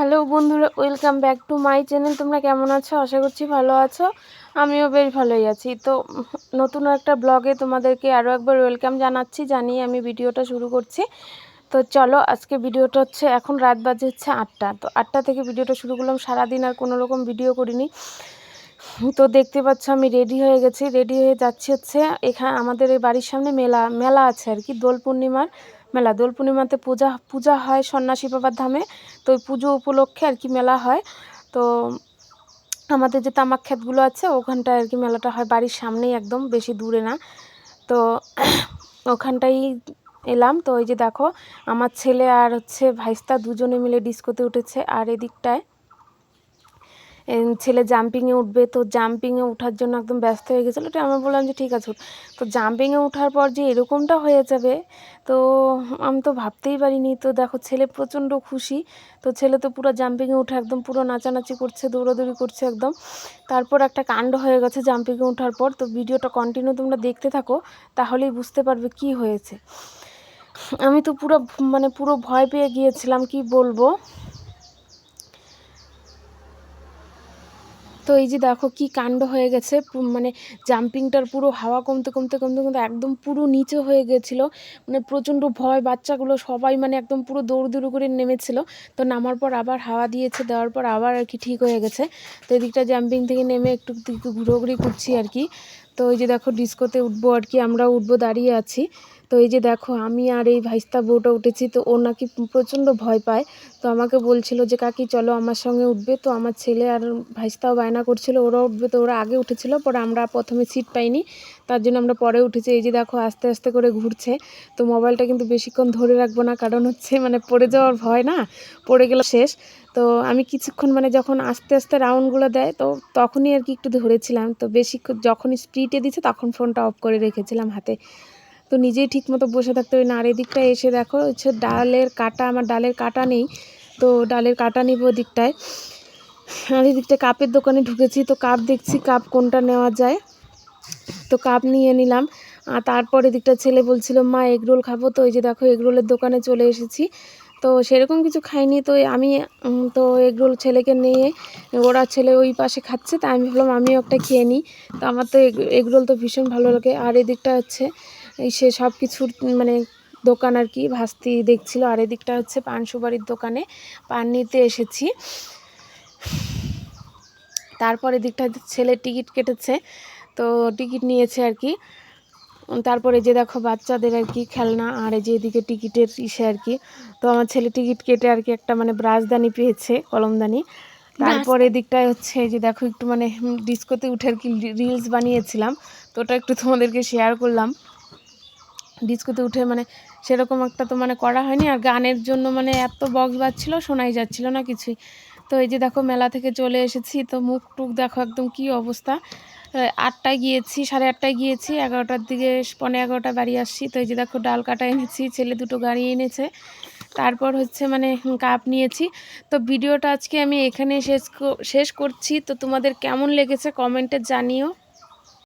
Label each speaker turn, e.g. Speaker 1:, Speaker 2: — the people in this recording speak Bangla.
Speaker 1: হ্যালো বন্ধুরা, welcome back to my channel. তোমরা কেমন আছো? আশা করছি ভালো আছো। আমিও বেশ ভালোই আছি। তো নতুন একটা ব্লগে তোমাদেরকে আরও একবার ওয়েলকাম জানাচ্ছি, জানিয়ে আমি ভিডিওটা শুরু করছি। তো চলো, আজকে ভিডিওটা হচ্ছে এখন রাত বাজে হচ্ছে আটটা। তো আটটা থেকে ভিডিওটা শুরু করলাম। সারাদিন আর কোনো রকম ভিডিও করিনি। তো দেখতে পাচ্ছ, আমি রেডি হয়ে গেছি। রেডি হয়ে যাচ্ছি হচ্ছে এখানে আমাদের এই বাড়ির সামনে মেলা মেলা আছে আর কি, দোল পূর্ণিমার। মেলা। দোল পূর্ণিমাতে পূজা পূজা হয় সন্ন্যাসী বাবার ধামে। তো ওই পুজো উপলক্ষে আর কি মেলা হয়। তো আমাদের যে তামাক ক্ষেতগুলো আছে, ওখানটায় আর কি মেলাটা হয়। বাড়ির সামনেই একদম, বেশি দূরে না। তো ওখানটাই এলাম। তো ওই যে দেখো, আমার ছেলে আর হচ্ছে ভাইস্তা দুজনে মিলে ডিস্কোতে উঠেছে। আর এদিকটায় ছেলে জাম্পিংয়ে উঠবে, তো জাম্পিংয়ে ওঠার জন্য একদম ব্যস্ত হয়ে গেছিল। তো আমরা বললাম যে, ঠিক আছে তো জাম্পিংয়ে ওঠার পর যে এরকমটা হয়ে যাবে, তো আমি তো ভাবতেই পারিনি। তো দেখো, ছেলে প্রচণ্ড খুশি। তো ছেলে তো পুরো জাম্পিংয়ে উঠে একদম পুরো নাচানাচি করছে, দৌড়াদৌড়ি করছে একদম। তারপর একটা কাণ্ড হয়ে গেছে জাম্পিংয়ে ওঠার পর। তো ভিডিওটা কন্টিনিউ তোমরা দেখতে থাকো, তাহলেই বুঝতে পারবে কি হয়েছে। আমি তো পুরো মানে পুরো ভয় পেয়ে গিয়েছিলাম, কি বলব? তো এই যে দেখো কি কাণ্ড হয়ে গেছে মানে জাম্পিংটার পুরো হাওয়া কমতে কমতে কমতে কমতে একদম পুরো নিচে হয়ে গেছিল। মানে প্রচণ্ড ভয়, বাচ্চাগুলো সবাই মানে একদম পুরো দৌড় দৌড় করে নেমেছিল। তো নামার পর আবার হাওয়া দিয়েছে, দেওয়ার পর আবার আর কি ঠিক হয়ে গেছে। তো এদিকটা জাম্পিং থেকে নেমে একটু একটু ঘুরোঘুরি করছি আর কি। তো এই যে দেখো ডিস্কোতে উঠবো আর কি আমরা উঠবো, দাঁড়িয়ে আছি। তো এই যে দেখো, আমি আর এই ভাইস্তা বউটা উঠেছি, তো ও নাকি প্রচণ্ড ভয় পায়। তো আমাকে বলছিল যে, কাকি, চলো আমার সঙ্গে উঠবে। তো আমার ছেলে আর ভাইস্তাও বায়না করছিল ওরা উঠবে। তো ওরা আগে উঠেছিল, পরে আমরা প্রথমে সিট পাইনি। তার জন্য আমরা পরে উঠেছি। এই যে দেখো, আস্তে আস্তে করে ঘুরছে। তো মোবাইলটা কিন্তু বেশিক্ষণ ধরে রাখব না, কারণ হচ্ছে মানে পড়ে যাওয়ার ভয় না, পড়ে গেলে শেষ। তো আমি কিছুক্ষণ মানে যখন আস্তে আস্তে রাউন্ডগুলো দেয়, তো তখনই আর কি একটু ধরেছিলাম। তো বেশি যখনই স্পিডে দিচ্ছে, তখন ফোনটা অফ করে রেখেছিলাম হাতে। তো নিজেই ঠিক মতো বসে থাকতে হবে না। আর এদিকটায় এসে দেখো, হচ্ছে ডালের কাটা, আমার ডালের কাটা নেই, তো ডালের কাটা নিব ওদিকটায় আর এদিকটায় কাপের দোকানে ঢুকেছি, তো কাপ দেখছি কাপ কোনটা নেওয়া যায়। তো কাপ নিয়ে নিলাম। আর তারপর এদিকটা ছেলে বলছিল, মা, এগরোল খাব। তো এই যে দেখো, এগরোলের দোকানে চলে এসেছি। তো সেরকম কিছু খাইনি, তো আমি তো এগরোল ছেলেকে নিয়ে, ওরা ছেলে ওই পাশে খাচ্ছে তা আমি ভাবলাম আমিও একটা খেয়ে নিই। তো আমার তো এগরোল তো ভীষণ ভালো লাগে। আর এদিকটা হচ্ছে এই সে সব কিছুর মানে দোকান আর কি ভাস্তি দেখছিল। আর এদিকটা হচ্ছে পান সুপারির দোকানে। পান নিতে এসেছি। তারপরে দিকটা ছেলে টিকিট কেটেছে। তো টিকিট নিয়েছে আর কি। তারপরে যে দেখো বাচ্চাদের আর কি খেলনা আর এই যে এদিকে টিকিটের ইসে আর কি। তো আমার ছেলে টিকিট কেটে আর কি একটা মানে ব্রাশদানি পেয়েছে কলমদানি। তারপরে এদিকটায় হচ্ছে যে দেখো একটু মানে ডিস্কোতে উঠে আর কি রিলস বানিয়েছিলাম। তো ওটা একটু তোমাদেরকে শেয়ার করলাম। ডিস্কোতে উঠে মানে সেরকম একটা তো মানে করা হয়নি। আর গানের জন্য মানে এত বক্স বাজছিল, শোনাই যাচ্ছিল না কিছুই। তো এই যে দেখো মেলা থেকে চলে এসেছি, তো মুখ টুক দেখো একদম কি অবস্থা। আটটায় গিয়েছি, সাড়ে আটটায় গিয়েছি, এগারোটার দিকে পনেরো এগারোটা বাড়ি আসছি। তো এই যে দেখো ডাল কাটা এনেছি, ছেলে দুটো গাড়ি এনেছে। তারপর হচ্ছে মানে কাপ নিয়েছি। তো ভিডিওটা আজকে আমি এখানে শেষ শেষ করছি। তো তোমাদের কেমন লেগেছে কমেন্টে জানিও।